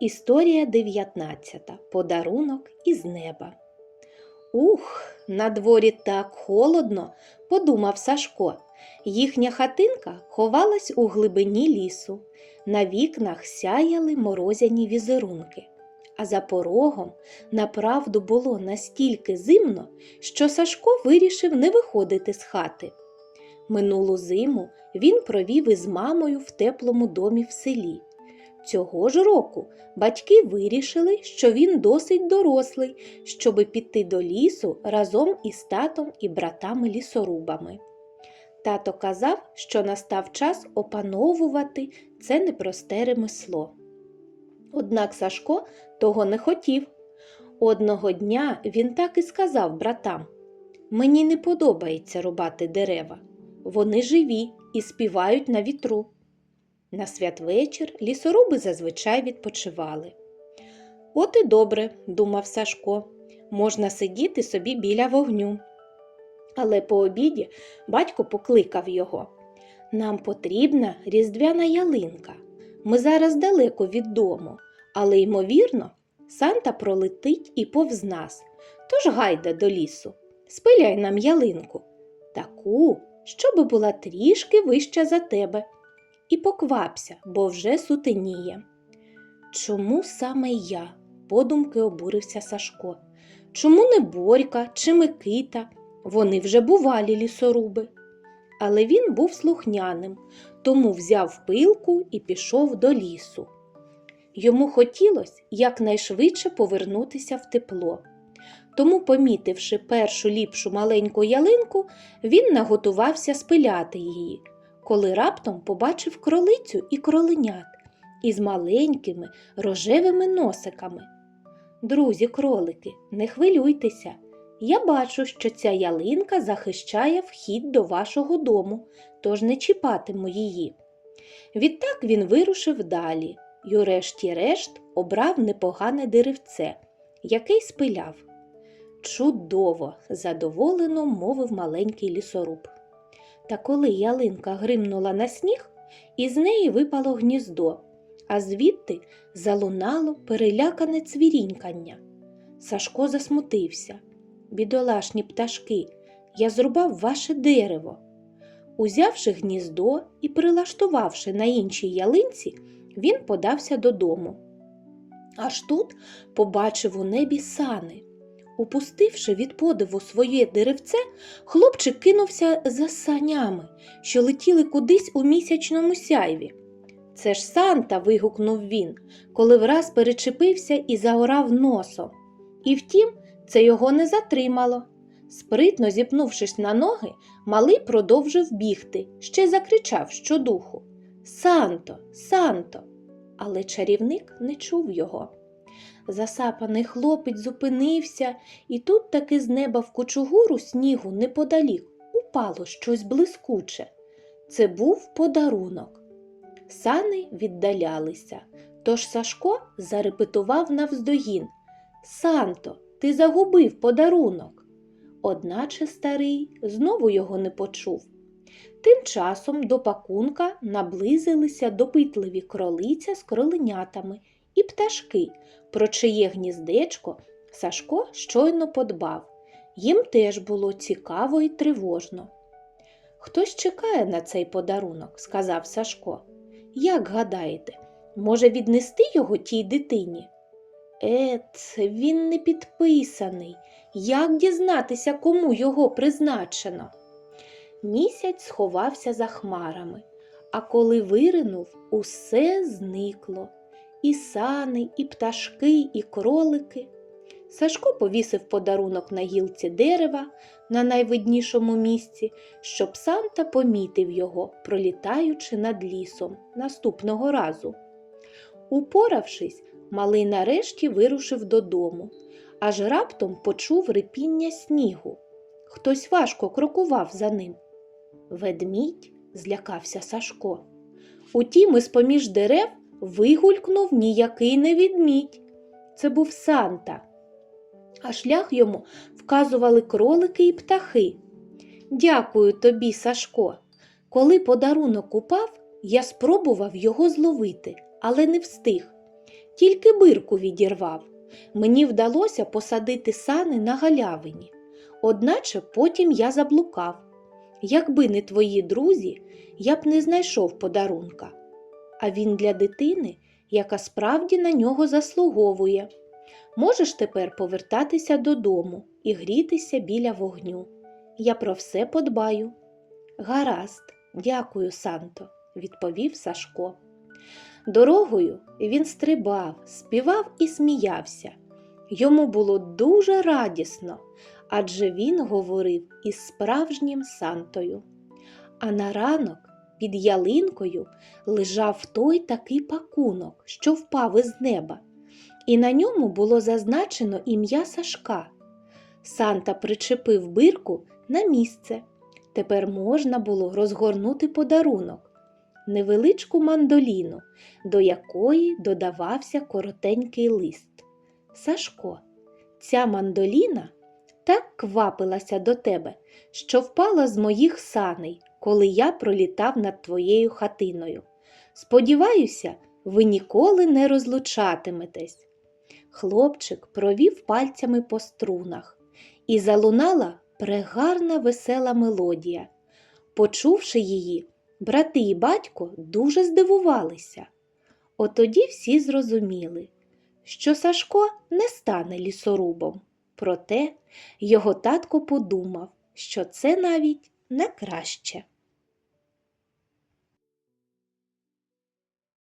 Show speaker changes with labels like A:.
A: Історія 19. Подарунок із неба. Ух, на дворі так холодно, подумав Сашко. Їхня хатинка ховалась у глибині лісу. На вікнах сяяли морозяні візерунки. А за порогом направду було настільки зимно, що Сашко вирішив не виходити з хати. Минулу зиму він провів із мамою в теплому домі в селі. Цього ж року батьки вирішили, що він досить дорослий, щоби піти до лісу разом із татом і братами-лісорубами. Тато казав, що настав час опановувати це непросте ремесло. Однак Сашко того не хотів. Одного дня він так і сказав братам: Мені не подобається рубати дерева. Вони живі і співають на вітру. На святвечір лісоруби зазвичай відпочивали. От і добре, думав Сашко, можна сидіти собі біля вогню. Але по обіді батько покликав його. Нам потрібна різдвяна ялинка. Ми зараз далеко від дому, але, ймовірно, Санта пролетить і повз нас. Тож гайда до лісу, спиляй нам ялинку, таку, щоби була трішки вища за тебе. І поквапся, бо вже сутеніє. Чому саме я? подумки обурився Сашко. Чому не Борька чи Микита? Вони вже бувалі лісоруби. Але він був слухняним, тому взяв пилку і пішов до лісу. Йому хотілося якнайшвидше повернутися в тепло. Тому, помітивши першу ліпшу маленьку ялинку, він наготувався спиляти її, коли раптом побачив кролицю і кроленят із маленькими рожевими носиками. Друзі, кролики, не хвилюйтеся. Я бачу, що ця ялинка захищає вхід до вашого дому, тож не чіпатиму її. Відтак він вирушив далі й урешті-решт обрав непогане деревце, яке й спиляв. Чудово, задоволено мовив маленький лісоруб. Та коли ялинка гримнула на сніг, із неї випало гніздо, а звідти залунало перелякане цвірінькання. Сашко засмутився. Бідолашні пташки, я зрубав ваше дерево. Узявши гніздо і прилаштувавши на іншій ялинці, він подався додому. Аж тут побачив у небі сани. Упустивши від подиву своє деревце, хлопчик кинувся за санями, що летіли кудись у місячному сяйві. Це ж Санта. вигукнув він, коли враз перечепився і заорав носом. І втім, це його не затримало. Спритно зіпнувшись на ноги, малий продовжив бігти, ще закричав щодуху Санто, Санто. Але чарівник не чув його. Засапаний хлопець зупинився, і тут таки з неба в кучугуру снігу неподалік упало щось блискуче. Це був подарунок. Сани віддалялися, тож Сашко зарепетував навздогін Санто, ти загубив подарунок. Одначе старий знову його не почув. Тим часом до пакунка наблизилися допитливі кролиця з кроленятами і пташки, про чиє гніздечко Сашко щойно подбав. Їм теж було цікаво і тривожно. Хтось чекає на цей подарунок, сказав Сашко. Як гадаєте, може віднести його тій дитині? Ет, він не підписаний. Як дізнатися, кому його призначено? Місяць сховався за хмарами, а коли виринув, усе зникло і сани, і пташки, і кролики. Сашко повісив подарунок на гілці дерева на найвиднішому місці, щоб Санта помітив його, пролітаючи над лісом наступного разу. Упоравшись, малий нарешті вирушив додому, аж раптом почув рипіння снігу. Хтось важко крокував за ним. Ведмідь злякався Сашко. Утім, із поміж дерев вигулькнув ніякий не відмідь. Це був Санта. А шлях йому вказували кролики і птахи. Дякую тобі, Сашко. Коли подарунок упав, я спробував його зловити, але не встиг. тільки бирку відірвав. Мені вдалося посадити сани на галявині, одначе потім я заблукав. Якби не твої друзі, я б не знайшов подарунка. А він для дитини, яка справді на нього заслуговує. Можеш тепер повертатися додому і грітися біля вогню. Я про все подбаю. Гаразд, дякую, Санто, відповів Сашко. Дорогою він стрибав, співав і сміявся. Йому було дуже радісно, адже він говорив із справжнім Сантою. А на ранок під ялинкою лежав той такий пакунок, що впав із неба, і на ньому було зазначено ім'я Сашка. Санта причепив бирку на місце. Тепер можна було розгорнути подарунок, невеличку мандоліну, до якої додавався коротенький лист. Сашко, ця мандоліна так квапилася до тебе, що впала з моїх саней, коли я пролітав над твоєю хатиною. Сподіваюся, ви ніколи не розлучатиметесь. Хлопчик провів пальцями по струнах, і залунала прегарна весела мелодія. Почувши її, брати і батько дуже здивувалися. Отоді всі зрозуміли, що Сашко не стане лісорубом. Проте його татко подумав, що це навіть не краще.